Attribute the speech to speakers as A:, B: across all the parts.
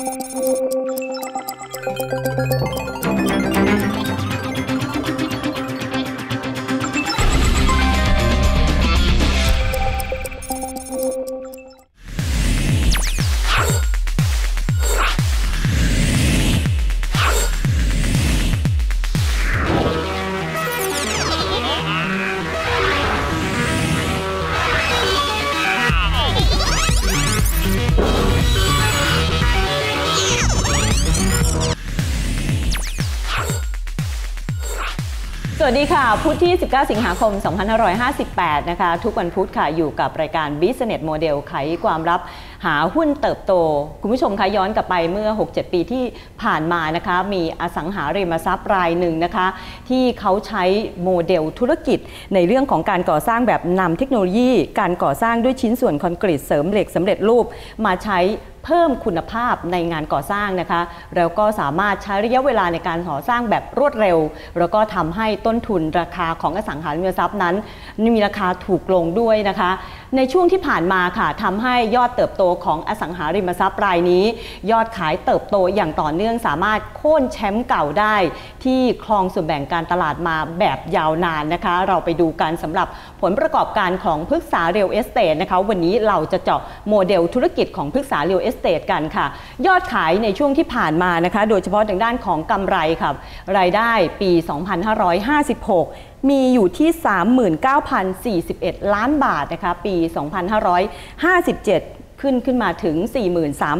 A: สวั ค่ะพุธที่ 19 สิงหาคม 2558 นะคะ ทุกวันพุธค่ะ อยู่กับรายการ Business Model ไขความลับหาหุ้นเติบโต คุณผู้ชมคะย้อนกลับไปเมื่อ 6-7 ปีที่ผ่านมานะคะ มีอสังหาริมทรัพย์รายหนึ่งนะคะ ที่เขาใช้โมเดลธุรกิจ ในเรื่องของการก่อสร้างแบบนำเทคโนโลยี การก่อสร้างด้วยชิ้นส่วนคอนกรีตเสริมเหล็กสำเร็จรูปมาใช้ เพิ่มคุณภาพในงานก่อสร้างนะคะ แล้วก็สามารถใช้ระยะเวลาในการก่อสร้างแบบรวดเร็ว แล้วก็ทำให้ต้นทุนราคาของอสังหาริมทรัพย์นั้น มีราคาถูกลงด้วยนะคะ ในช่วงที่ผ่านมาค่ะทำให้ยอดเติบโตของอสังหาริมทรัพย์รายนี้ ยอดขายเติบโตอย่างต่อเนื่องสามารถโค่นแชมป์เก่าได้ ที่คลองส่วนแบ่งการตลาดมาแบบยาวนานนะคะ เราไปดูกันสำหรับผลประกอบการของพฤกษาเรียลเอสเตทนะคะวันนี้เราจะเจาะโมเดลธุรกิจของพฤกษาเรียลเอสเตทกันค่ะ ยอดขายในช่วงที่ผ่านมานะคะ โดยเฉพาะทางด้านของกำไรค่ะรายได้ปี 2556มีอยู่ที่ 39,041 ล้านบาทนะคะ ปี 2557 ขึ้นขึ้นมาถึง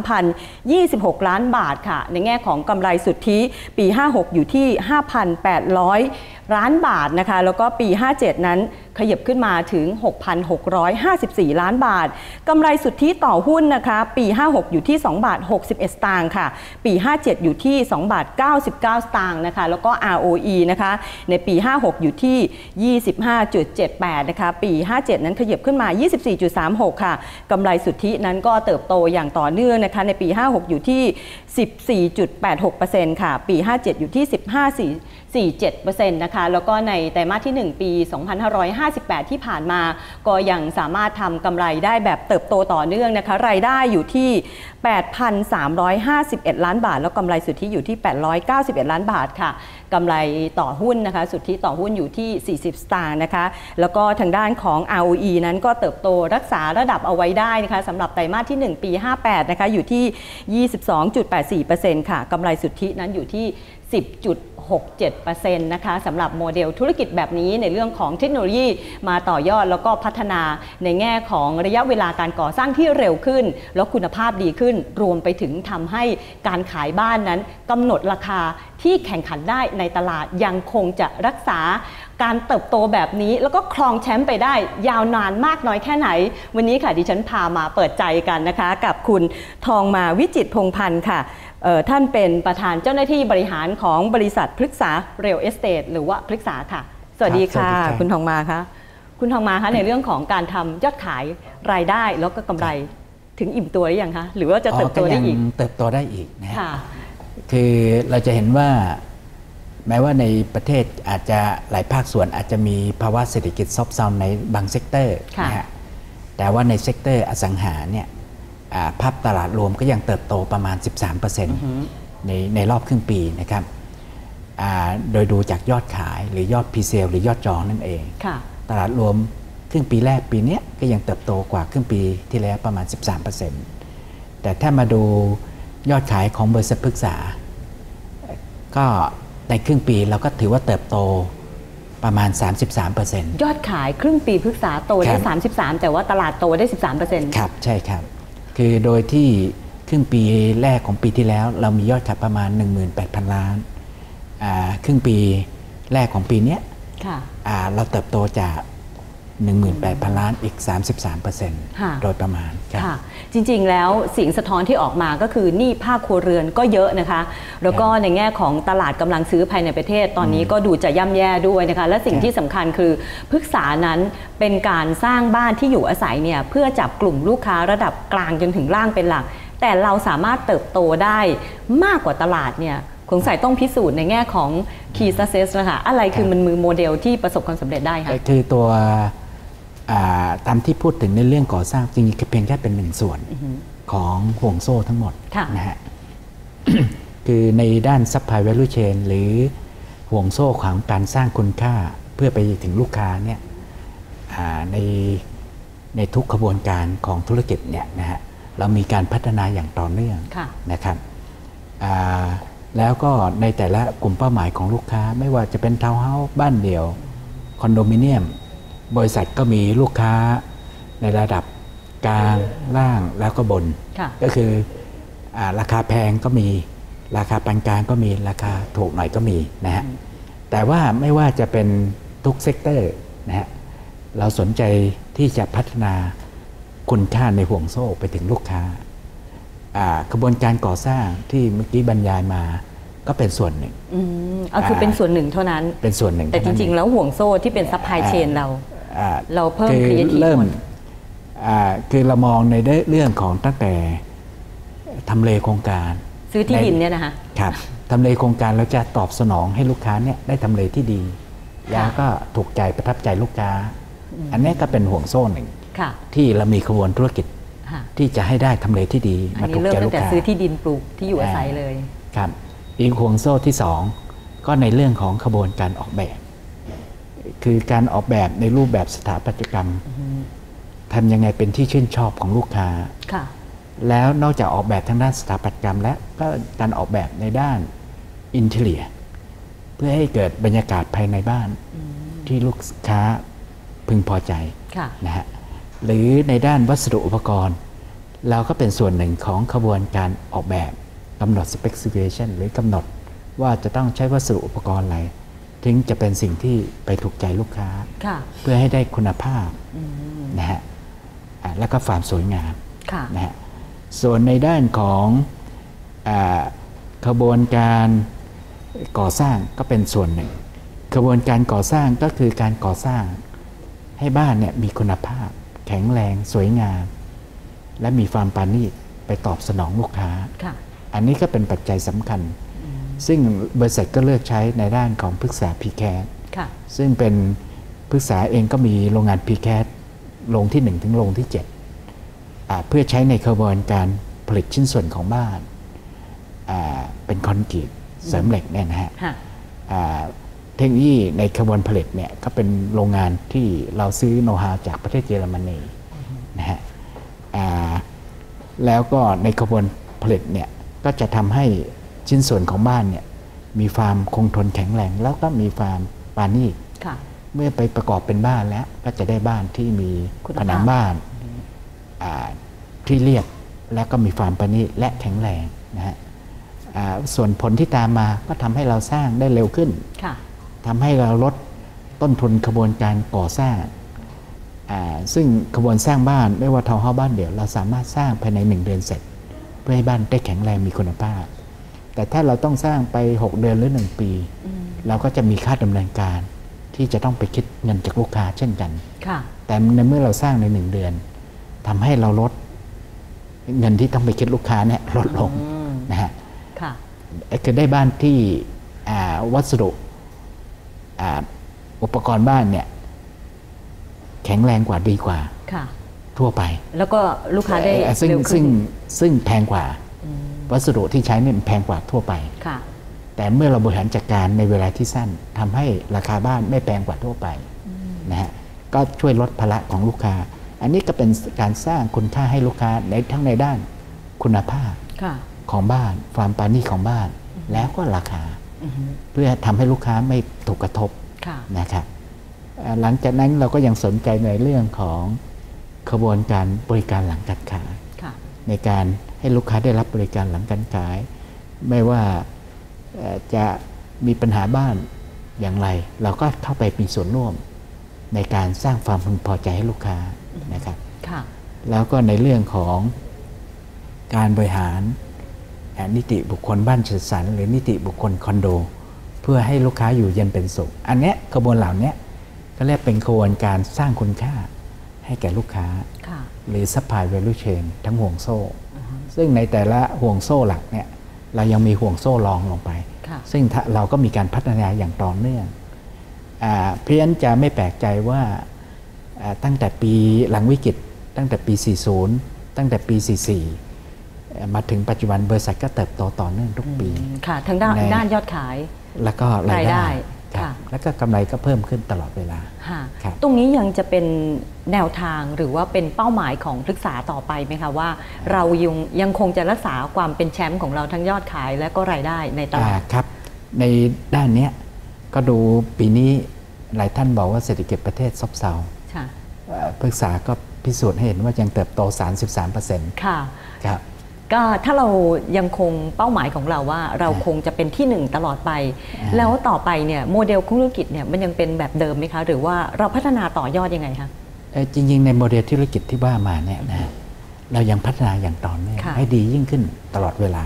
A: 43,026 ล้านบาทค่ะ ในแง่ของกำไรสุทธิปี 56 อยู่ที่ 5,800 ล้านบาทนะคะ แล้วก็ปี 57 นั้น ขยับขึ้นมาถึง 6,654 ล้านบาท กำไรสุทธิต่อหุ้นนะคะปี 56 อยู่ที่ 2 บาท 61 สตางค์ค่ะ ปี 57 อยู่ที่ 2 บาท 99 สตางค์นะคะ แล้วก็ ROE นะคะ ในปี 56 อยู่ที่ 25.78 นะคะ ปี 57 นั้นขยับขึ้นมา 24.36 ค่ะ กำไรสุทธินั้นก็เติบโตอย่างต่อเนื่องนะคะ ในปี 56 อยู่ที่ 14.86%ค่ะ ปี 57 อยู่ที่ 47%นะคะแล้วก็ในไตรมาสที่ 1 ปี 2558 ที่ผ่านมา ก็ยังสามารถทำกำไรได้แบบเติบโตต่อเนื่องนะคะ รายได้อยู่ที่ 8,351 ล้านบาท แล้วกำไรสุทธิอยู่ที่ 891 ล้านบาทค่ะกำไรต่อหุ้นนะคะสุทธิต่อหุ้นอยู่ที่ 40 สตางค์นะคะ แล้วก็ทางด้านของ ROE นั้นก็เติบโตรักษาระดับเอาไว้ได้นะคะสำหรับไตรมาสที่ 1 ปี 58 นะคะอยู่ที่ 22.84%ค่ะกำไรสุทธินั้นอยู่ที่ 6-7%นะคะสำหรับโมเดลธุรกิจแบบนี้ในเรื่องของเทคโนโลยีมาต่อยอดแล้วก็พัฒนาในแง่ของระยะเวลาการก่อสร้างที่เร็วขึ้น แล้วคุณภาพดีขึ้น รวมไปถึงทำให้การขายบ้านนั้นกำหนดราคาที่แข่งขันได้ในตลาดยังคงจะรักษาการเติบโตแบบนี้แล้วก็ครองแชมป์ไปได้ยาวนานมากน้อยแค่ไหน วันนี้ค่ะดิฉันพามาเปิดใจกันนะคะ กับคุณทองมาวิจิตพงพันธ์ค่ะ ท่านเป็นประธานเจ้าหน้าที่บริหารของบริษัทพฤกษาเรลเอสเตทหรือว่าพฤกษาค่ะ สวัสดีค่ะ คุณทองมาคะคุณทองมาคะในเรื่องของการทำยอดขายรายได้แล้วก็กำไรถึงอิ่มตัวหรือยังคะหรือว่าจะเติบโตได้อีก
B: เติบโตได้อีกนะคือเราจะเห็นว่าแม้ว่าในประเทศอาจจะหลายภาคส่วนอาจจะมีภาวะเศรษฐกิจซบเซาในบางเซกเตอร์นะฮะแต่ว่าในเซกเตอร์อสังหาเนี่ย ภาพตลาดรวมก็ยังเติบโตประมาณ 13%ในในรอบครึ่งปีนะครับโดยดูจากยอดขายหรือยอดพีเซลหรือยอดจองนั่นเอง ตลาดรวมครึ่งปีแรกปีนี้ก็ยังเติบโตกว่าครึ่งปีที่แล้วประมาณ 13%แต่ถ้ามาดูยอดขายของบริษัทพฤกษา ก็ในครึ่งปีเราก็ถือว่าเติบโตประมาณ 33%
A: ยอดขายครึ่งปีพฤกษาโตได้ 33 แต่ว่าตลาดโตได้ 13%
B: ครับ ใช่ครับ คือโดยที่ครึ่งปีแรกของปีที่แล้ว เรามียอดขายประมาณ 18,000 ล้านครึ่งปีแรกของปีนี้เราเติบโตจาก 18,000 ล้านอีก 33%โดยประมาณ
A: ค่ะ จริงๆ แล้วสิ่งสะท้อนที่ออกมาก็คือหนี้ภาคครัวเรือนก็เยอะนะคะ แล้วก็ในแง่ของตลาดกำลังซื้อภายในประเทศตอนนี้ก็ดูจะย่ำแย่ด้วยนะคะ และสิ่งที่สำคัญคือพฤกษานั้นเป็นการสร้างบ้านที่อยู่อาศัยเนี่ยเพื่อจับกลุ่มลูกค้าระดับกลางจนถึงล่างเป็นหลัก แต่เราสามารถเติบโตได้มากกว่าตลาดเนี่ยสงสัยต้องพิสูจน์ในแง่ของ key success นะคะ อะไรคือมันมือโมเดลที่ประสบความสำเร็จได้คะ
B: คือตัว ตามที่พูดถึงในเรื่องก่อสร้างจริงๆเพียงแค่เป็นหนึ่งส่วนของห่วงโซ่ทั้งหมดนะฮะคือในด้าน supply value chain หรือห่วงโซ่ของการสร้างคุณค่าเพื่อไปถึงลูกค้าเนี่ยอ่าในในทุกขบวนการของธุรกิจเนี่ยนะฮะเรามีการพัฒนาอย่างต่อเนื่อง
A: ค่ะ
B: นะครับอ่าแล้วก็ในแต่ละกลุ่มเป้าหมายของลูกค้า ไม่ว่าจะเป็นทาวน์เฮาส์บ้านเดี่ยว คอนโดมิเนียม บริษัทก็มีลูกค้าในระดับกลางล่างแล้วก็บน
A: ค่ะ
B: ก็คืออาราคาแพงก็มีราคาปานกลางก็มีราคาถูกหน่อยก็มีนะฮะแต่ว่าไม่ว่าจะเป็นทุกเซกเตอร์นะฮะเราสนใจที่จะพัฒนาคุณค่าในห่วงโซ่ไปถึงลูกค้าอ่ากระบวนการก่อสร้างที่เมื่อกี้บรรยายมาก็เป็นส่วนหนึ่ง
A: อืมเอาคือเป็นส่วนหนึ่งเท่านั้น
B: เป็นส่วนหนึ่ง
A: แต่จ
B: เท่านั้น
A: ริง
B: เอ
A: ๆแล้วห่วงโซ่ที่เป็นซัพพลายเชนเรา
B: อ่า
A: เราเพิ่ม
B: คือ
A: creative
B: เริ่ม
A: หมด
B: อ่าคือเรามองในเรื่องของตั้งแต่ทำเลโครงการ
A: ซื้อที่ดินเนี่ยนะคะ
B: ครับทำเลโครงการเราจะตอบสนองให้ลูกค้าเนี่ยได้ทำเลที่ดีแล้วก็ถูกใจประทับใจลูกค้า อันนี้ก็เป็นห่วงโซ่หนึ่ง
A: ค่ะ
B: ที่เรามีขบวนธุรกิจ
A: ค่ะ
B: ที่จะให้ได้ทำเลที่ดี
A: อั
B: มานถู
A: นี้
B: ก
A: เริ่ม
B: ใจ
A: ตั้
B: ลู
A: ง
B: ก
A: แต่
B: ค้า
A: ซื้อที่ดินปลูกที่อยู่อาศัยเลย
B: ครับ อีกห่วงโซ่ที่สองก็ในเรื่องของขบวนการออกแบบ คือการออกแบบในรูปแบบสถาปัตยกรรมทำยังไงเป็นที่ชื่นชอบของลูกค้า
A: ค่ะ
B: แล้วนอกจากออกแบบทางด้านสถาปัตยกรรม แล้วก็การออกแบบในด้านอินเทเลีย เพื่อให้เกิดบรรยากาศภายในบ้านที่ลูกค้าพึงพอใจ
A: ค่ะ
B: นะฮะหรือในด้านวัสดุอุปกรณ์ เราก็เป็นส่วนหนึ่งของขบวนการออกแบบกำหนด specification หรือกำหนดว่าจะต้องใช้วัสดุอุปกรณ์อะไร ถึงจะเป็นสิ่งที่ไปถูกใจลูกค้า
A: ค่ะ
B: เพื่อให้ได้คุณภาพนะฮะอ่าแล้วก็ความสวยงาม
A: ค่ะ
B: นะฮะส่วนในด้านของอาขบวนการก่อสร้างก็เป็นส่วนหนึ่งขบวนการก่อสร้างก็คือการก่อสร้างให้บ้านเนี่ยมีคุณภาพ แข็งแรง สวยงาม และมีความปราณีตไปตอบสนองลูกค้า
A: ค่ะ
B: อันนี้ก็เป็นปัจจัยสำคัญ ซึ่งบริษัทก็เลือกใช้ในด้านของพฤกษาพีแค
A: ค่ะ
B: ซึ่งเป็นพฤกษาเองก็มีโรงงานพีแคสโรงที่ 1 ถึงโรงที่7อ่าเพื่อใช้ในกระบวนการผลิตชิ้นส่วนของบ้านอ่าเป็นคอนกรีตเสริมเหล็กเนี่ยนะฮะ
A: ค่ะ
B: อ่าเทคโนโลยีในกระบวนผลิตเนี่ยก็เป็นโรงงานที่เราซื้อโน้ตฮาวจากประเทศเยอรมนีนะฮะอ่าแล้วก็ในกระบวนผลิตเนี่ยก็จะทำให้ ชิ้นส่วนของบ้านเนี่ยมีความคงทนแข็งแรง แล้วก็มีความปราณีต
A: ค่ะ
B: เมื่อไปประกอบเป็นบ้านแล้วก็จะได้บ้านที่มี
A: คุณ
B: ผ
A: ภาพ
B: นังบ้านอ่าที่เรียบแล้วก็มีความประณีตและแข็งแรงนะฮะอ่าส่วนผลที่ตามมาก็ทำให้เราสร้างได้เร็วขึ้น
A: ค่ะ
B: ทำให้เราลดต้นทุนกระบวนการก่อสร้างอ่าซึ่งกระบวนสร้างบ้านไม่ว่าทาวน์เฮาส์บ้านเดี่ยวเราสามารถสร้างภายในหนึ่งเดือนเสร็จ เพื่อให้บ้านได้แข็งแรงมีคุณภาพ แต่ถ้าเราต้องสร้างไป 6 เดือนหรือ 1 ปี เราก็จะมีค่าดำเนินการ ที่จะต้องไปคิดเงินจากลูกค้าเช่นกัน
A: ค่ะ
B: แต่ในเมื่อเราสร้างในหนึ่งเดือนทำให้เราลดเงินที่ต้องไปคิดลูกค้าเนี่ยลดลง
A: อืม
B: นะฮะ
A: ค่ะ
B: คือได้บ้านที่อ่าวัสดุอ่าอุปกรณ์บ้านเนี่ยแข็งแรงกว่าดีกว่า
A: ค่ะ
B: ทั่วไป
A: แล้วก็ลูกค้าได้
B: เอ่อซึ่ง
A: เร็วขึ้
B: ซึ่
A: น
B: งซึ่งแพงกว่า วัสดุที่ใช้เนี่ยมันแพงกว่าทั่วไป
A: ค่ะ
B: แต่เมื่อเราบริหารจัดการในเวลาที่สั้นทำให้ราคาบ้านไม่แพงกว่าทั่วไปนะฮะก็ช่วยลดภาระของลูกค้า อันนี้ก็เป็นการสร้างคุณค่าให้ลูกค้าในทั้งในด้านคุณภาพ
A: ค่ะ
B: ของบ้านความปราณีตของบ้าน แล้วก็ราคา
A: อือฮึ
B: เพื่อทำให้ลูกค้าไม่ถูกกระทบ
A: ค่ะ
B: นะครับเอ่อหลังจากนั้นเราก็ยังสนใจในเรื่องของขบวนการบริการหลังการขาย
A: ค่ะ
B: ในการ ให้ลูกค้าได้รับบริการหลังการขาย ไม่ว่าเอ่อจะมีปัญหาบ้านอย่างไร เราก็เข้าไปมีส่วนร่วมในการสร้างความพึงพอใจให้ลูกค้านะครับ
A: ค่ะ
B: แล้วก็ในเรื่องของการบริหารเอ่อนิติบุคคลบ้านจัดสรรหรือนิติบุคคลคอนโด เพื่อให้ลูกค้าอยู่เย็นเป็นสุข อันเนี้ยกระบวนเหล่าเนี้ยก็เรียกเป็นกระบวนการสร้างคุณค่าให้แก่ลูกค้า
A: ค่ะ
B: หรือ supply value chain ทั้งห่วงโซ่ ซึ่งในแต่ละห่วงโซ่หลักเนี่ยเรายังมีห่วงโซ่รองลงไป
A: ค่ะ
B: ซึ่งถ้าเราก็มีการพัฒนาอย่างต่อเนื่องอาเพราะฉะนั้นจะไม่แปลกใจว่าอ่าตั้งแต่ปีหลังวิกฤต ตั้งแต่ปี 40 ตั้งแต่ปี 44เอ่อมาถึงปัจจุบันบริษัทก็เติบโตต่อเนื่องทุกปี
A: อืมค่ะทั้งด้าน
B: ใน
A: ด้านยอดขาย
B: แล้วก็ราย
A: รายได้
B: ได้ครับ
A: ค่ะ
B: แล้วก็กำไรก็เพิ่มขึ้นตลอดเวลา
A: ค่ะ
B: ครับ
A: ตรงนี้ยังจะเป็นแนวทางหรือว่าเป็นเป้าหมายของพฤกษาต่อไปไหมคะว่า เรายังยังคงจะรักษาความเป็นแชมป์ของเราทั้งยอดขายและก็รายได้ในตลา
B: อ่า
A: ด
B: ครับ ในด้านเนี้ยก็ดูปีนี้หลายท่านบอกว่าเศรษฐกิจประเทศซบเซา
A: ค่ะ
B: เอ่อปรึกษาก็พิสูจน์ให้เห็นว่ายังเติบโต 33%
A: ค่ะ
B: ครับ
A: ก็ถ้าเรายังคงเป้าหมายของเราว่าเราคงจะเป็นที่หนึ่งตลอดไป
B: อ่า
A: แล้วต่อไปเนี่ยโมเดลธุรกิจเนี่ยมันยังเป็นแบบเดิมไหมคะ หรือว่าเราพัฒนาต่อยอดยังไงคะ
B: เอ่อจริง ๆ ในโมเดลธุรกิจที่ว่ามาเนี่ยนะเรายังพัฒนาอย่างต่อเนื่อง
A: ค่ะ
B: ให้ดียิ่งขึ้นตลอดเวลา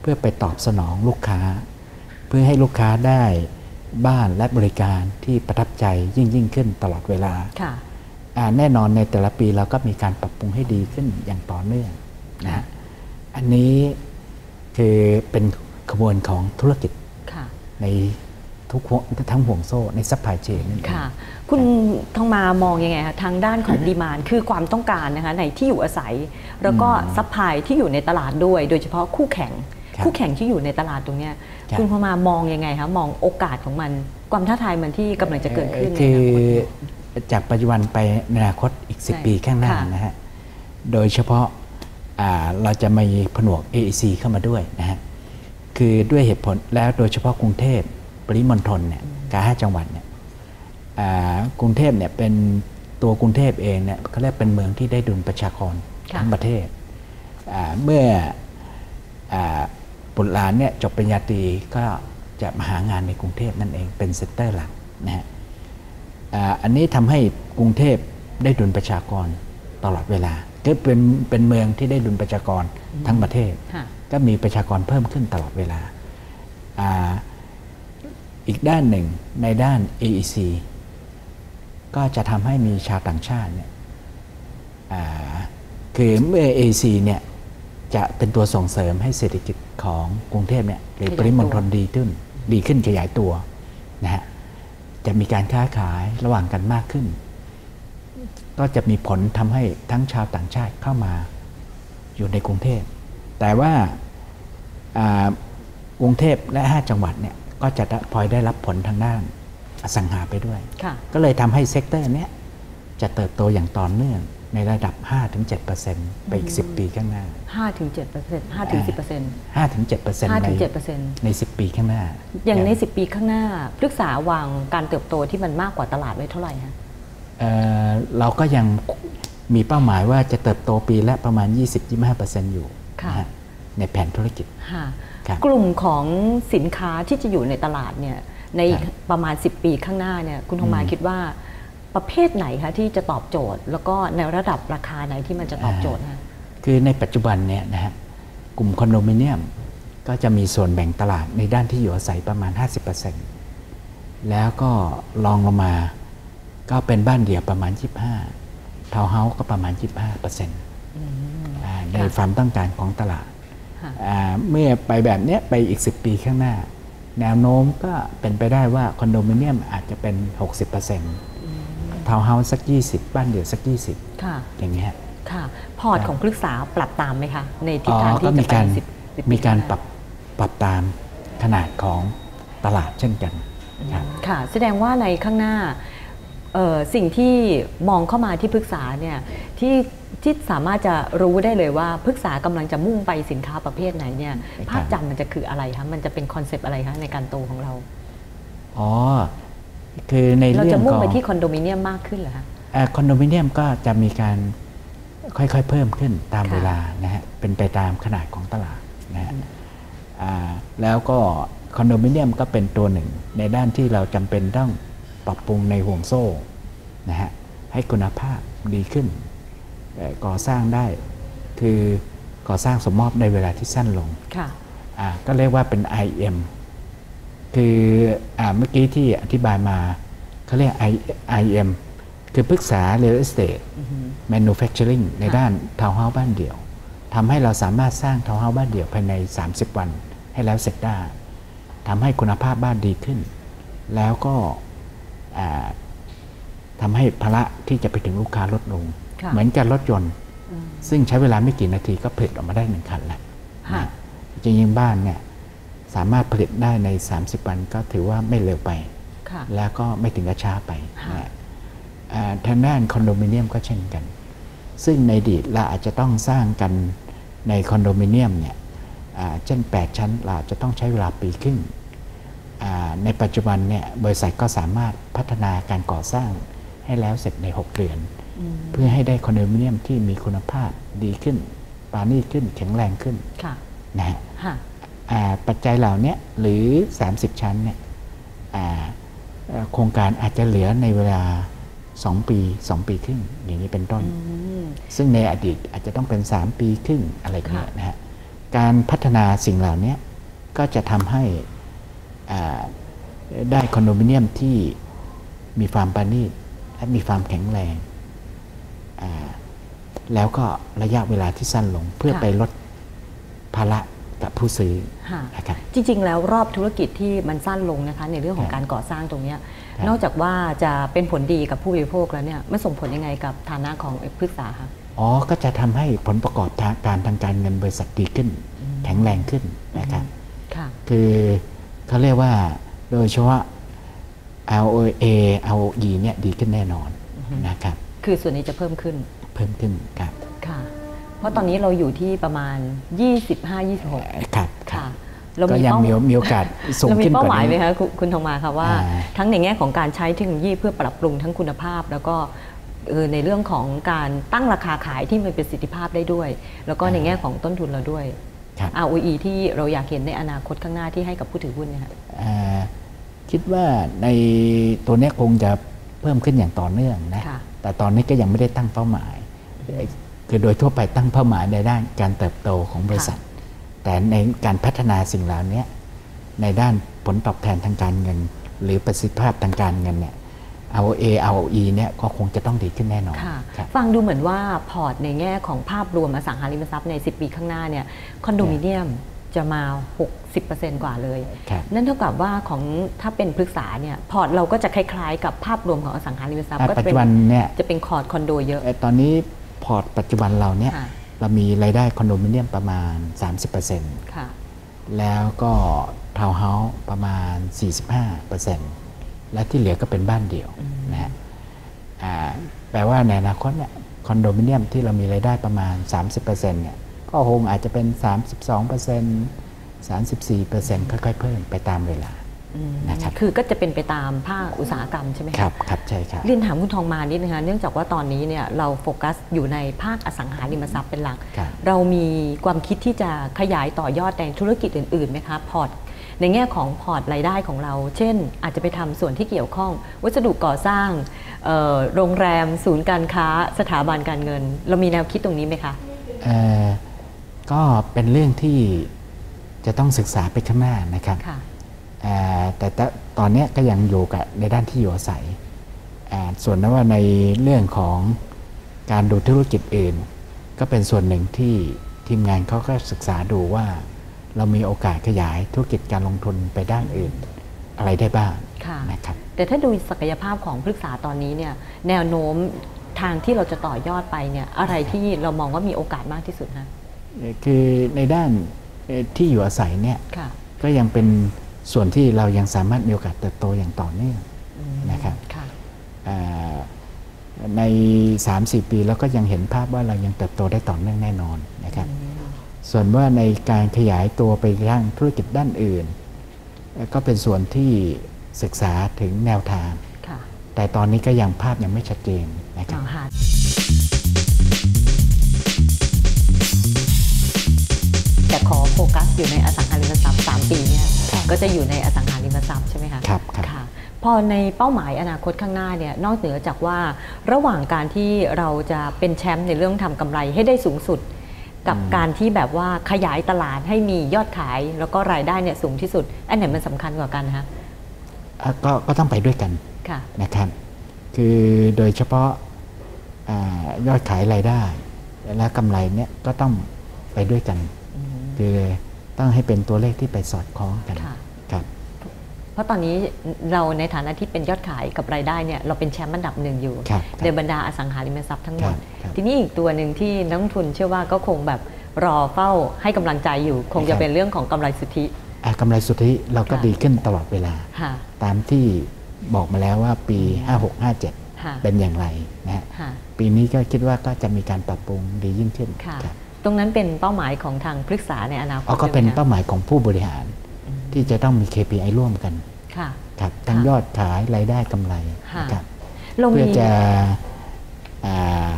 B: เพื่อไปตอบสนองลูกค้า เพื่อให้ลูกค้าได้บ้านและบริการที่ประทับใจยิ่งยิ่งขึ้นตลอดเวลา
A: ค่ะ
B: อ่าแน่นอนในแต่ละปีเราก็มีการปรับปรุงให้ดีขึ้นอย่างต่อเนื่องนะฮะ อันนี้คือเป็นขบวนของธุรกิจ
A: ค่ะ
B: ในทุกห่วงทั้งห่วงโซ่ในซัพพลายเชนนั่นเอง
A: ค่ะคุณทองมามองยังไงคะทางด้านของดีมานคือความต้องการนะคะในที่อยู่อาศัย แล้วก็ซัพพลายที่อยู่ในตลาดด้วย โดยเฉพาะคู่แข่ง
B: ครับ
A: คู่แข่งที่อยู่ในตลาดตรงเนี้ย
B: ครับ
A: คุณทองมามองยังไงคะมองโอกาสของมัน ความท้าทายมันที่กำลังจะเกิดขึ้นใน
B: คือ
A: อนาคต
B: จากปัจจุบันไปในอนาคตอีก
A: ใช่
B: 10 ปีข้างหน้า
A: ค่ะ
B: นะฮะโดยเฉพาะอ่า เราจะมีผนวก AEC เข้ามาด้วยนะฮะคือด้วยเหตุผลแล้วโดยเฉพาะกรุงเทพปริมณฑลเนี่ยการห้าจังหวัดเนี่ยอ่ากรุงเทพเนี่ยเป็นตัวกรุงเทพเองเนี่ยเขาเรียกเป็นเมืองที่ได้ดุลประชากร
A: ค่ะ
B: ทั้งประเทศอ่าเมื่ออ่าบุตรหลานเนี่ยจบปริญญาตรีก็จะมาหางานในกรุงเทพนั่นเองเป็นเซ็นเตอร์หลักนะฮะอ่าอันนี้ทำให้กรุงเทพได้ดุลประชากรตลอดเวลา ก็เป็นเป็นเมืองที่ได้ดุลประชากรทั้งประเทศ
A: ค่ะ
B: ก็มีประชากรเพิ่มขึ้นตลอดเวลาอาอีกด้านหนึ่งในด้าน AEC ก็จะทำให้มีชาวต่างชาติเนี่ยอ่าคือเมื่อ AEC เนี่ยจะเป็นตัวส่งเสริมให้เศรษฐกิจของกรุงเทพเนี่ยหรือปริมณฑลดีขึ้น ดีขึ้นขยายตัวนะฮะจะมีการค้าขายระหว่างกันมากขึ้น ก็จะมีผลทำให้ทั้งชาวต่างชาติเข้ามาอยู่ในกรุงเทพ แต่ว่าอ่ากรุงเทพและ 5 จังหวัดเนี่ยก็จะได้พลอยได้รับผลทางด้านอสังหาไปด้วย
A: ค่ะ
B: ก็เลยทำให้เซกเตอร์เนี้ยจะเติบโตอย่างต่อเนื่องในระดับ 5-7%ไปอีก 10 ปีข้างหน้า
A: 5ถึง7เปอร์เซ็นต์5ถึง10เปอร์เซ็นต์
B: 5-7%
A: 5ถึ
B: ใน
A: ง7เปอร์เซ็นต์
B: ใน 10 ปีข้างหน้า
A: อย่างใน 10 ปีข้างหน้า พฤกษาวางการเติบโตที่มันมากกว่าตลาดไว้เท่าไหร่คะ
B: เอ่อเราก็ยังมีเป้าหมายว่าจะเติบโตปีละประมาณ 20-25%อยู่
A: ค่ะ
B: นะฮะในแผนธุรกิจ
A: ค่ะ
B: ครับ
A: กลุ่มของสินค้าที่จะอยู่ในตลาดเนี่ยในอีก
B: ครับ
A: ประมาณ 10 ปีข้างหน้าเนี่ยคุณทองมา
B: อืม
A: คิดว่าประเภทไหนคะที่จะตอบโจทย์ แล้วก็ในระดับราคาไหนที่มันจะตอบโจทย์คะ
B: คือในปัจจุบันเนี่ยนะฮะกลุ่มคอนโดมิเนียมก็จะมีส่วนแบ่งตลาดในด้านที่อยู่อาศัยประมาณ 50%แล้วก็ลองลงมา ก็เป็นบ้านเดี่ยวประมาณ 25 ทาวน์เฮาส์ก็ประมาณ 25%อ่าในความต้องการของตลาด
A: ค่ะ
B: อ่าเมื่อไปแบบเนี้ยไปอีก 10 ปีข้างหน้า แนวโน้มก็เป็นไปได้ว่าคอนโดมิเนียมอาจจะเป็น 60%ทาวน์เฮาส์สัก 20 บ้านเดี่ยวสัก 20
A: ค่ะ
B: อย่างเงี้ย
A: ค่ะ พอร์ตของพฤกษาปรับตามไหมคะ ในทิศทาง
B: อ๋อ
A: ที่
B: ก็
A: จะ
B: มี
A: ไป
B: การ
A: สิบสิบปี
B: มีการ
A: ข้งห
B: ปรับปรับตามขนาดของตลาดเช่นกันครับ
A: ค่ะ แสดงว่าในข้างหน้าเอ่อ สิ่งที่มองเข้ามาที่พฤกษาเนี่ยที่ที่สามารถจะรู้ได้เลยว่าพฤกษากำลังจะมุ่งไปสินค้าประเภทไหนเนี่ย
B: ครับ
A: ภาพจำมันจะคืออะไรคะมันจะเป็นคอนเซปต์อะไรคะในการโตของเรา
B: อ๋อคือใน
A: เรา
B: เรื่อ
A: จะ
B: ง
A: มุ่
B: ข
A: ง
B: อง
A: ไปที่คอนโดมิเนียมมากขึ้นเหรอคะ
B: เอ่อคอนโดมิเนียมก็จะมีการค่อยๆเพิ่มขึ้นตาม
A: ค่ะ
B: เวลานะฮะเป็นไปตามขนาดของตลาดนะฮะอ่าแล้วก็คอนโดมิเนียมก็เป็นตัวหนึ่ง ในด้านที่เราจำเป็นต้อง ปรับปรุงในห่วงโซ่นะฮะให้คุณภาพดีขึ้นเอ่อก่อสร้างได้คือก่อสร้างสมมอบในเวลาที่สั้นลง
A: ค่ะ
B: อ่าก็เรียกว่าเป็น IM คืออาเมื่อกี้ที่อธิบายมาเขาเรียก I- IM คือปรึกษา Real Estate Manufacturing ในด้านทาวน์เฮาส์บ้านเดี่ยวทำให้เราสามารถสร้างทาวน์เฮาส์บ้านเดี่ยวภายใน 30 วันให้แล้วเสร็จได้ทำให้คุณภาพบ้านดีขึ้น แล้วก็ อ่าทำให้ภาระที่จะไปถึงลูกค้าลดลง
A: ค่ะ
B: เหมือนกับรถยนต์ ซึ่งใช้เวลาไม่กี่นาทีก็ผลิตออกมาได้หนึ่งคันแล้ว
A: ค่ะ
B: นะจริงๆบ้านเนี่ยสามารถผลิตได้ใน 30 วันก็ถือว่าไม่เร็วไป
A: ค่ะ
B: แล้วก็ไม่ถึงกับช้าไป
A: ค่ะ
B: นะอ่าทางด้านคอนโดมิเนียมก็เช่นกัน ซึ่งในอดีตเราอาจจะต้องสร้างกันในคอนโดมิเนียมเนี่ยอ่าเช่น 8 ชั้นเราอาจจะต้องใช้เวลาปีครึ่งอ่า ในปัจจุบันเนี่ยบริษัทก็สามารถพัฒนาการก่อสร้างให้แล้วเสร็จใน 6 เดือน
A: อืม
B: เพื่อให้ได้คอนโดมิเนียมที่มีคุณภาพดีขึ้นปราณีตขึ้นแข็งแรงขึ้น
A: ค่ะ
B: นะฮะ
A: ค่ะ
B: อ่าปัจจัยเหล่านี้หรือ 30 ชั้นเนี่ยอ่าเอ่อโครงการอาจจะเหลือในเวลา 2 ปี 2 ปีครึ่งอย่างนี้เป็นต้น
A: อืม
B: ซึ่งในอดีตอาจจะต้องเป็น 3 ปีครึ่งอะไรแบบนี้
A: ค่ะ
B: นะฮะการพัฒนาสิ่งเหล่านี้ก็จะทำให้อ่า ได้คอนโดมิเนียมที่มีความปราณีตและมีความแข็งแรงอ่าแล้วก็ระยะเวลาที่สั้นลงเพื่อ
A: ค่ะ
B: ไปลดภาระกับผู้ซื้อ
A: ค่ะ
B: นะครับ
A: จริง ๆ แล้วรอบธุรกิจที่มันสั้นลงนะคะในเรื่องของ
B: ครับ
A: การก่อสร้างตรงเนี้ย
B: ครับ
A: นอกจากว่าจะเป็นผลดีกับผู้บริโภคแล้วเนี่ยมันส่งผลยังไงกับฐานะของพฤกษาคะ
B: อ๋อ ก็จะทำให้ผลประกอบทางการทางการเงินบริษัทดีขึ้น แข็งแรงขึ้นนะครับ
A: ค่ะ
B: คือ เขาเรียกว่าโดยเฉพาะ ROA ROE เนี่ยดีขึ้นแน่นอนนะครับ
A: คือส่วนนี้จะเพิ่มขึ้น
B: เพิ่มขึ้นครับ
A: ค่ะ เพราะตอนนี้เราอยู่ที่ประมาณ 25-26
B: ครับครั
A: ค่ะ
B: บ
A: เรา
B: ก็
A: มี
B: ยัง
A: เป้า
B: มีมีโอกาสสูง
A: เรามี
B: ขึ้นก
A: เป้า
B: ว่า
A: หมายไหม
B: นี้
A: คะคุณคุณทองมาค่ะว่า
B: อ่า
A: ทั้งในแง่ของการใช้เทคโนโลยีเพื่อปรับปรุงทั้งคุณภาพ แล้วก็เออในเรื่องของการตั้งราคาขายที่มีประสิทธิภาพได้ด้วย แล้วก็ในแง่ของต้นทุนเราด้วย
B: ครับ
A: ROE ที่เราอยากเห็นในอนาคตข้างหน้าที่ให้กับผู้ถือหุ้นเนี่ยค่ะ
B: อ่าคิดว่าในตัวเนี้ยคงจะเพิ่มขึ้นอย่างต่อเนื่องนะ
A: ค่ะ
B: แต่ตอนนี้ก็ยังไม่ได้ตั้งเป้าหมาย คือโดยทั่วไปตั้งเป้าหมายในด้านการเติบโตของบริษัท แต่ในการพัฒนาสิ่งเหล่านี้ในด้านผลตอบแทนทางการเงิน หรือประสิทธิภาพทางการเงินเนี่ย ROA ROE เนี่ยก็คงจะต้องดีขึ้นแน่นอน
A: ค่ะ
B: ครับ
A: ฟังดูเหมือนว่าพอร์ตในแง่ของภาพรวมอสังหาริมทรัพย์ใน 10 ปีข้างหน้าเนี่ยคอนโดมิเนียมจะมา 60%กว่าเลย
B: ครับ
A: นั่นเท่ากับว่าของถ้าเป็นพฤกษาเนี่ยพอร์ตเราก็จะคล้ายๆ กับภาพรวมของอสังหาริมทรัพย์
B: อ่า
A: ก็
B: ปัจ
A: จะเป็
B: จุบันเนี่ย
A: จะเป็นคอร์ดคอนโดเยอะ
B: เอ่อตอนนี้พอร์ตปัจจุบันเราเนี่ย
A: ค่ะ
B: เรามีรายได้คอนโดมิเนียมประมาณ 30%
A: ค่ะ
B: แล้วก็ทาวน์เฮาส์ประมาณ 45% และที่เหลือก็เป็นบ้านเดี่ยวนะฮะอ่าแปลว่าในอนาคตเนี่ยคอนโดมิเนียมที่เรามีรายได้ประมาณ 30%เนี่ยก็คงอาจจะเป็น 32% 34%ค่อยๆ เพิ่มไปตามเวลา
A: อืม
B: นะครับ
A: คือก็จะเป็นไปตามภาคอุตสาหกรรมใช่ไหมะ
B: ครับครับใช่ครับ
A: เรียนถามคุณทองมานิดนึงคะเนื่องจากว่าตอนนี้เนี่ยเราโฟกัสอยู่ในภาคอสังหาริมทรัพย์เป็นหลัก
B: ครับ
A: เรามีความคิดที่จะขยายต่อยอดในธุรกิจอื่นๆไหมคะพอร์ต ในแง่ของพอร์ตรายได้ของเรา เช่น อาจจะไปทำส่วนที่เกี่ยวข้อง วัสดุก่อสร้างเอ่อโรงแรม ศูนย์การค้า สถาบันการเงิน เรามีแนวคิดตรงนี้ไหมคะ
B: เอ่อก็เป็นเรื่องที่จะต้องศึกษาไปข้างหน้านะครับ
A: ค่ะ
B: อ่าแต่ตตอนเนี้ยก็ยังอยู่กับในด้านที่อยู่อาศัยอ่าส่วนนั้นว่าในเรื่องของการดูธุรกิจอื่น ก็เป็นส่วนหนึ่งที่ทีมงานเขาก็ศึกษาดูว่า เรามีโอกาสขยายธุรกิจการลงทุนไปด้านอื่นอะไรได้บ้าง
A: ค่ะ
B: นะครับ
A: แต่ถ้าดูศักยภาพของพฤกษาตอนนี้เนี่ยแนวโน้มทางที่เราจะต่อยอดไปเนี่ยอะไรที่เรามองว่ามีโอกาสมากที่สุดคะ
B: เอ่อคือในด้านเอ่อที่อยู่อาศัยเนี่ย
A: ค่ะ
B: ก็ยังเป็นส่วนที่เรายังสามารถมีโอกาสเติบโตอย่างต่อเนื่อง
A: อืม
B: นะครับ
A: ค่ะ
B: อ่าใน 3-4 ปีแล้วก็ยังเห็นภาพว่าเรายังเติบโตได้ต่อเนื่องแน่นอนนะครับ ส่วนว่าในการขยายตัวไปยังธุรกิจด้านอื่นเอ่อก็เป็นส่วนที่ศึกษาถึงแนวทาง
A: ค่ะ
B: แต่ตอนนี้ก็ยังภาพยังไม่ชัดเจนนะครับ
A: เอาค่ะแต่ขอโฟกัสอยู่ในอสังหาริมทรัพย์3ปีเนี่ย
B: ครับ
A: ก็จะอยู่ในอสังหาริมทรัพย์ใช่ไหมคะ
B: ครับครับ
A: ค่ะพอในเป้าหมายอนาคตข้างหน้าเนี่ยนอกเหนือจากว่าระหว่างการที่เราจะเป็นแชมป์ในเรื่องทำกำไรให้ได้สูงสุด กับการที่แบบว่าขยายตลาดให้มียอดขาย แล้วก็รายได้เนี่ยสูงที่สุด อันไหนมันสำคัญกว่ากันคะ
B: อะก็ก็ต้องไปด้วยกัน
A: ค่ะ
B: นะครับคือโดยเฉพาะอายอดขายรายได้ และกำไรเนี่ยก็ต้องไปด้วยกัน คือต้องให้เป็นตัวเลขที่ไปสอดคล้องกัน
A: ค่ะ
B: ครับ
A: พ เพราะตอนนี้เราในฐานะที่เป็นยอดขายกับรายได้เนี่ยเราเป็นแชมป์อันดับหนึ่งอยู่
B: ครับ
A: ในบรรดาอสังหาริมทรัพย์ทั้งหมด
B: ครับครับ
A: ทีนี้อีกตัวหนึ่งที่นักลงทุนเชื่อว่าก็คงแบบรอเฝ้าให้กำลังใจอยู่ คง
B: ครั
A: จะ
B: บ
A: เป็นเรื่องของกำไรสุทธิ
B: อะกำไรสุทธิเราก็
A: ค่ะ
B: ดีขึ้นตลอดเวลา
A: ค่ะ
B: ตามที่บอกมาแล้วว่าปี 56-57
A: ค่ะ
B: เป็นอย่างไรนะฮะ
A: ค่ะ
B: ปีนี้ก็คิดว่าก็จะมีการปรับปรุงดียิ่งขึ้น
A: ค่ะ
B: ครับ
A: ตรงนั้นเป็นเป้าหมายของทางพฤกษาในอนาคต
B: อ๋อก็เป็น
A: ใช่ไหมคะ
B: เป้าหมายของผู้บริหาร ที่จะต้องมี KPI ร่วมกัน
A: ค่ะ
B: ครับทั้ง
A: ค่ะ
B: ยอดขายรายได้กำไร
A: ค่ะ
B: นะครับ
A: เรา
B: เพื่
A: มี
B: อจะอ่า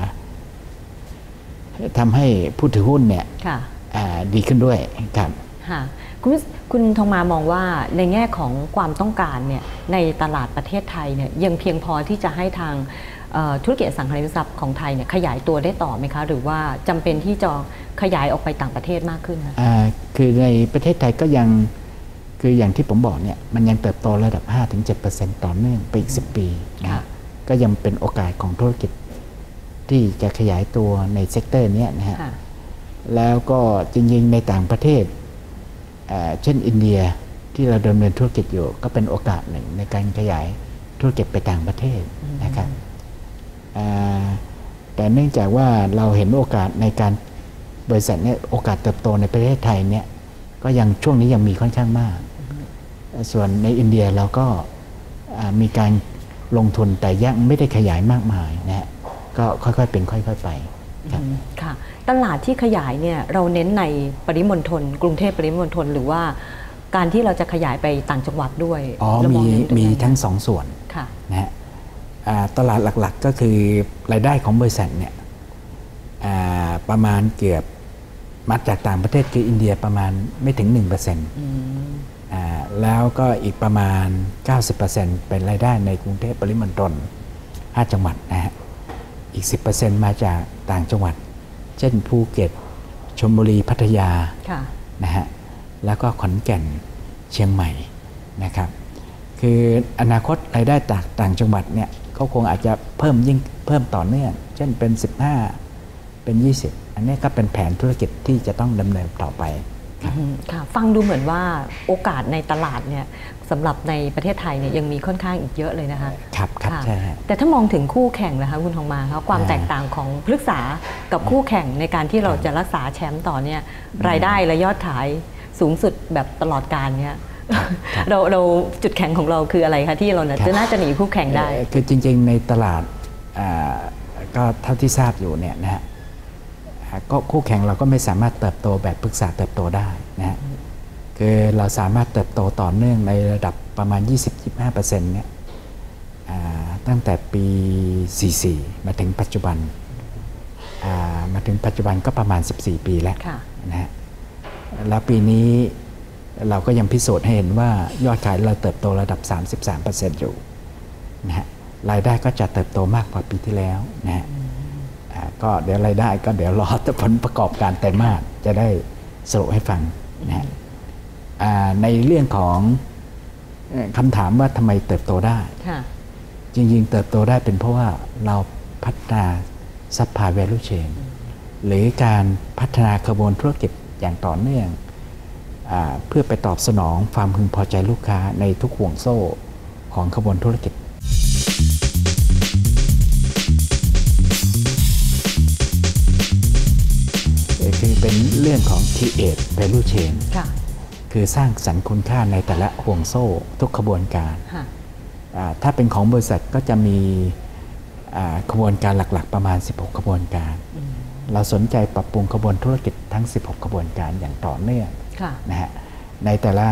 B: ทำให้ผู้ถือหุ้นเนี่ย
A: ค่ะ
B: อ่าดีขึ้นด้วยครับ
A: ค่ะคุณคุณทองมามองว่าในแง่ของความต้องการเนี่ยในตลาดประเทศไทยเนี่ยยังเพียงพอที่จะให้ทางเอ่อธุรกิจอสังหาริมทรัพย์ของไทยเนี่ยขยายตัวได้ต่อไหมคะ หรือว่าจำเป็นที่จะขยายออกไปต่างประเทศมากขึ้นคะ
B: อ่าคือในประเทศไทยก็ยัง คืออย่างที่ผมบอกเนี่ยมันยังเติบโตระดับ 5-7%ต่อเนื่องไปอีก 10 ปีนะฮะก็ยังเป็นโอกาสของธุรกิจที่จะขยายตัวในเซกเตอร์เนี้ยนะฮะ
A: ค่ะ
B: แล้วก็จริงๆในต่างประเทศอ่าเช่นอินเดียที่เราดำเนินธุรกิจอยู่ ก็เป็นโอกาสหนึ่งในการขยายธุรกิจไปต่างประเทศนะครับอ่าแต่เนื่องจากว่าเราเห็นโอกาสในการบริษัทเนี่ยโอกาสเติบโตในประเทศไทยเนี่ยก็ยังช่วงนี้ยังมีค่อนข้างมาก ส่วนในอินเดียเราก็อ่ามีการลงทุนแต่ยังไม่ได้ขยายมากมายนะฮะก็ค่อยๆเป็นค่อย ๆไปครับ
A: อืมค่ะตลาดที่ขยายเนี่ยเราเน้นในปริมณฑลกรุงเทพปริมณฑลหรือว่าการที่เราจะขยายไปต่างจังหวัดด้วย
B: อ๋อ
A: เรา
B: มี
A: งเน้นตร
B: มี
A: ไหน
B: ทั้งสองส่วน
A: ค่ะ
B: นะฮะอ่าตลาดหลักๆก็คือรายได้ของบริษัทเนี่ยอ่าประมาณเกือบมาจากต่างประเทศคืออินเดียประมาณไม่ถึง 1%อ่า แล้วก็อีกประมาณ 90%เป็นรายได้ในกรุงเทพปริมณฑล5จังหวัดนะฮะอีก 10%มาจากต่างจังหวัด เช่นภูเก็ตชลบุรีพัทยา
A: ค่ะ
B: นะฮะแล้วก็ขอนแก่นเชียงใหม่นะครับคืออนาคตรายได้จากต่างจังหวัดเนี่ยเขาคงอาจจะเพิ่มยิ่งเพิ่มต่อเนื่อง เช่นเป็น 15 เป็น 20 อันนี้ก็เป็นแผนธุรกิจที่จะต้องดำเนินต่อไป ครับ
A: อืมค่ะฟังดูเหมือนว่าโอกาสในตลาดเนี่ยสำหรับในประเทศไทยเนี่ยยังมีค่อนข้างอีกเยอะเลยนะคะ
B: ครับครับะใช่ฮะ
A: แต่ถ้ามองถึงคู่แข่งนะคะคุณทองมาคะความ
B: อ่า
A: แตกต่างของพฤกษากับคู่แข่งในการที่เราจะรักษาแชมป์ต่อเนี่ยรายได้และยอดขายสูงสุดแบบตลอดการเนี่ยเราเราจุดแข็งของเราคืออะไรคะที่เราเนี่ย
B: ครับ
A: จะน่าจะหนีคู่แข่งได้
B: เอ่อคือจริง ๆ ในตลาดอ่าก็เท่าที่ทราบอยู่เนี่ยนะฮะอ่า ก็คู่แข่งเราก็ไม่สามารถเติบโตแบบปรึกษาเติบโตได้นะฮะคือเราสามารถเติบโตต่อเนื่องในระดับประมาณ 20-25%เนี่ยอ่าตั้งแต่ปี 44 มาถึงปัจจุบันอ่ามาถึงปัจจุบันก็ประมาณ 14 ปีแล้ว
A: ค่ะ
B: นะฮะแล้วปีนี้เราก็ยังพิสูจน์ให้เห็นว่ายอดขายเราเติบโตระดับ 33%อยู่นะฮะรายได้ก็จะเติบโตมากกว่าปีที่แล้วนะฮะอ่า ก็เดี๋ยวรายได้ก็เดี๋ยวรอผลประกอบการไตรมาสจะได้สรุปให้ฟังนะฮะอ่าในเรื่องของเอ่อคำถามว่าทำไมเติบโตได้
A: ค่ะ
B: จริงๆ เติบโตได้เป็นเพราะว่าเราพัฒนาซัพพลายแวลูเชนหรือการพัฒนากระบวนธุรกิจอย่างต่อเนื่องอาเพื่อไปตอบสนองความพึงพอใจลูกค้าในทุกห่วงโซ่ของกระบวนธุรกิจ คือเป็นเรื่องของ create value chain
A: ค่ะ
B: คือสร้างสรรค์คุณค่าในแต่ละห่วงโซ่ทุกขบวนการ
A: ค่ะ
B: อ่าถ้าเป็นของบริษัทก็จะมีอ่าขบวนการหลักๆ ประมาณ 16 ขบวนการ เราสนใจปรับปรุงขบวนธุรกิจทั้ง 16 ขบวนการอย่างต่อเนื่อง
A: ค่ะ
B: นะฮะในแต่ละ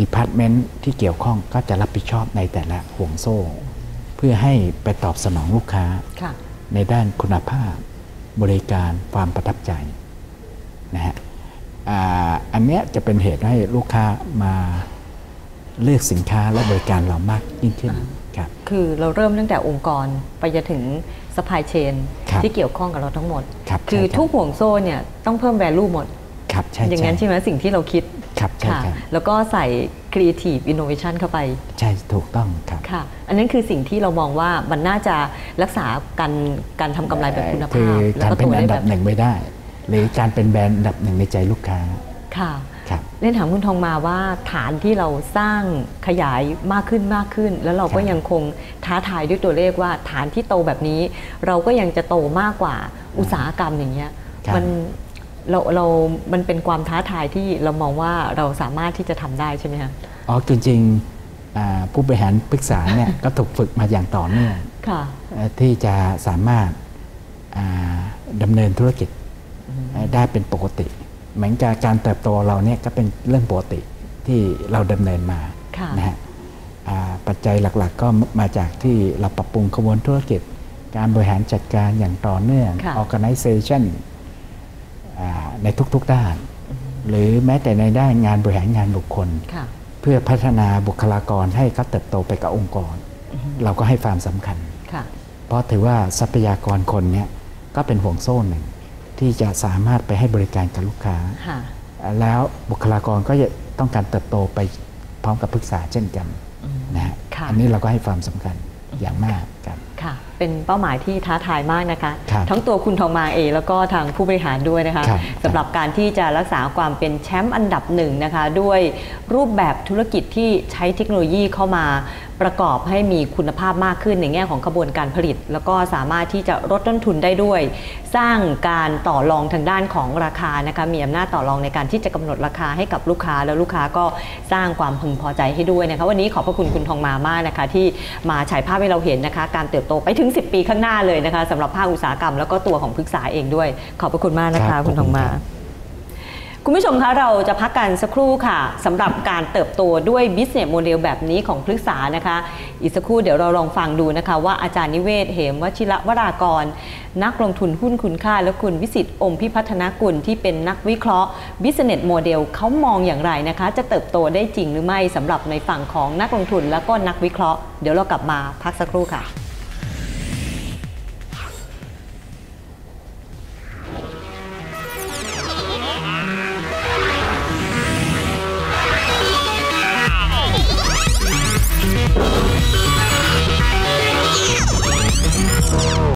B: ดีพาร์ตเมนต์ที่เกี่ยวข้องก็จะรับผิดชอบในแต่ละห่วงโซ่ เพื่อให้ไปตอบสนองลูกค้า
A: ค่ะ
B: ในด้านคุณภาพ บริการความประทับใจนะฮะอ่าอันเนี้ยจะเป็นเหตุให้ลูกค้ามาเลือกสินค้าและบริการเรามากยิ่งขึ้นครับ
A: คือเราเริ่มตั้งแต่องค์กรไปจนถึงสปายเชน
B: ครับ
A: ที่เกี่ยวข้องกับเราทั้งหมด
B: ครับ
A: คือ
B: ใช่ครับ
A: ทุกห่วงโซ่เนี่ยต้องเพิ่ม value หมด
B: ครับใช่
A: อย่างนั้นใช่ไหมสิ่งที่เราคิด
B: ครับใช่
A: ค่ะ
B: ครับ
A: แล้วก็ใส่ creative innovation เข้าไป
B: ใช่ถูกต้องครับ
A: ค่ะ อันนั้นคือสิ่งที่เรามองว่ามันน่าจะรักษาการการทำกำไรแบบคุณภาพ
B: คือ
A: แล้ว
B: การ
A: ก็
B: เป็น
A: โต
B: อั
A: ได้
B: น
A: แบ
B: ดับบหนึ่งไม่ได้ หรือการเป็นแบรนด์อันดับหนึ่งในใจลูกค้า
A: ค่ะ
B: ครับ
A: เล่นถามคุณทองมาว่าฐานที่เราสร้างขยายมากขึ้นมากขึ้น แล้วเราก็
B: ครับ
A: ยังคงท้าทายด้วยตัวเลขว่าฐานที่โตแบบนี้ เราก็ยังจะโตมากกว่าอุตสาหกรรมอย่างเงี้ย
B: ครับ
A: มัน เราเรา มันเป็นความท้าทายที่เรามองว่าเราสามารถที่จะทำได้ใช่ไหมคะ
B: อ๋อ จริงๆอ่าผู้บริหารปรึกษาเนี่ยก็ถูกฝึกมาอย่างต่อเนื่อง
A: ค่ะ
B: เอ่อที่จะสามารถอ่าดำเนินธุรกิจได้เป็นปกติ เหมือนกับการเติบโตเราเนี่ยก็เป็นเรื่องปกติที่เราดำเนินมา
A: ค่ะ
B: นะฮะอ่าปัจจัยหลักๆ ก็มาจากที่เราปรับปรุงกระบวนธุรกิจ การบริหารจัดการอย่างต่อเนื่อง
A: ค่ะ
B: organization อ่า ในทุกๆด้าน หรือแม้แต่ในด้านงานบริหารงานบุคคล
A: ค่ะ
B: เพื่อพัฒนาบุคลากรให้เขาเติบโตไปกับองค์กร เราก็ให้ความสำคัญ
A: ค่ะ
B: เพราะถือว่าทรัพยากรคนเนี่ยก็เป็นห่วงโซ่หนึ่ง ที่จะสามารถไปให้บริการกับลูกค้า
A: ค่ะ
B: แล้วบุคลากรก็จะต้องการเติบโตไปพร้อมกับปรึกษาเช่นกันนะฮะ
A: ค่ะ
B: อันนี้เราก็ให้ความสำคัญอย่างมากครับ
A: ค่ะ เป็นเป้าหมายที่ท้าทายมากนะคะ
B: ครับ
A: ทั้งตัวคุณทองมาเองแล้วก็ทางผู้บริหารด้วยนะคะ
B: ครับ
A: สำหรับการที่จะรักษาความเป็นแชมป์อันดับหนึ่งนะคะ ด้วยรูปแบบธุรกิจที่ใช้เทคโนโลยีเข้ามา ประกอบให้มีคุณภาพมากขึ้นในแง่ของกระบวนการผลิต แล้วก็สามารถที่จะลดต้นทุนได้ด้วย สร้างการต่อรองทางด้านของราคานะคะมีอำนาจต่อรองในการที่จะกำหนดราคาให้กับลูกค้า แล้วลูกค้าก็สร้างความพึงพอใจให้ด้วยนะคะวันนี้ขอบพระคุณคุณทองมามากนะคะที่มาฉายภาพให้เราเห็นนะคะ การเติบโตไปถึง 10 ปีข้างหน้าเลยนะคะสำหรับภาคอุตสาหกรรมแล้วก็ตัวของพึกษาเองด้วย ขอบพระคุณมากนะ
B: ครั
A: คะ
B: บ
A: คุณทองมา
B: ขอบคุณครับ
A: คุณผู้ชมคะเราจะพักกันสักครู่ค่ะสำหรับการเติบโตด้วย business model แบบนี้ของพฤกษานะคะ อีกสักครู่เดี๋ยวเราลองฟังดูนะคะ ว่าอาจารย์นิเวศ เหมวชิระวรากร นักลงทุนหุ้นคุณค่า และคุณวิสิตอมพิพัฒนากุลที่เป็นนักวิเคราะห์ business model เขามองอย่างไรนะคะ จะเติบโตได้จริงหรือไม่สำหรับในฝั่งของนักลงทุนและก็นักวิเคราะห์เดี๋ยวเรากลับมาพักสักครู่ค่ะ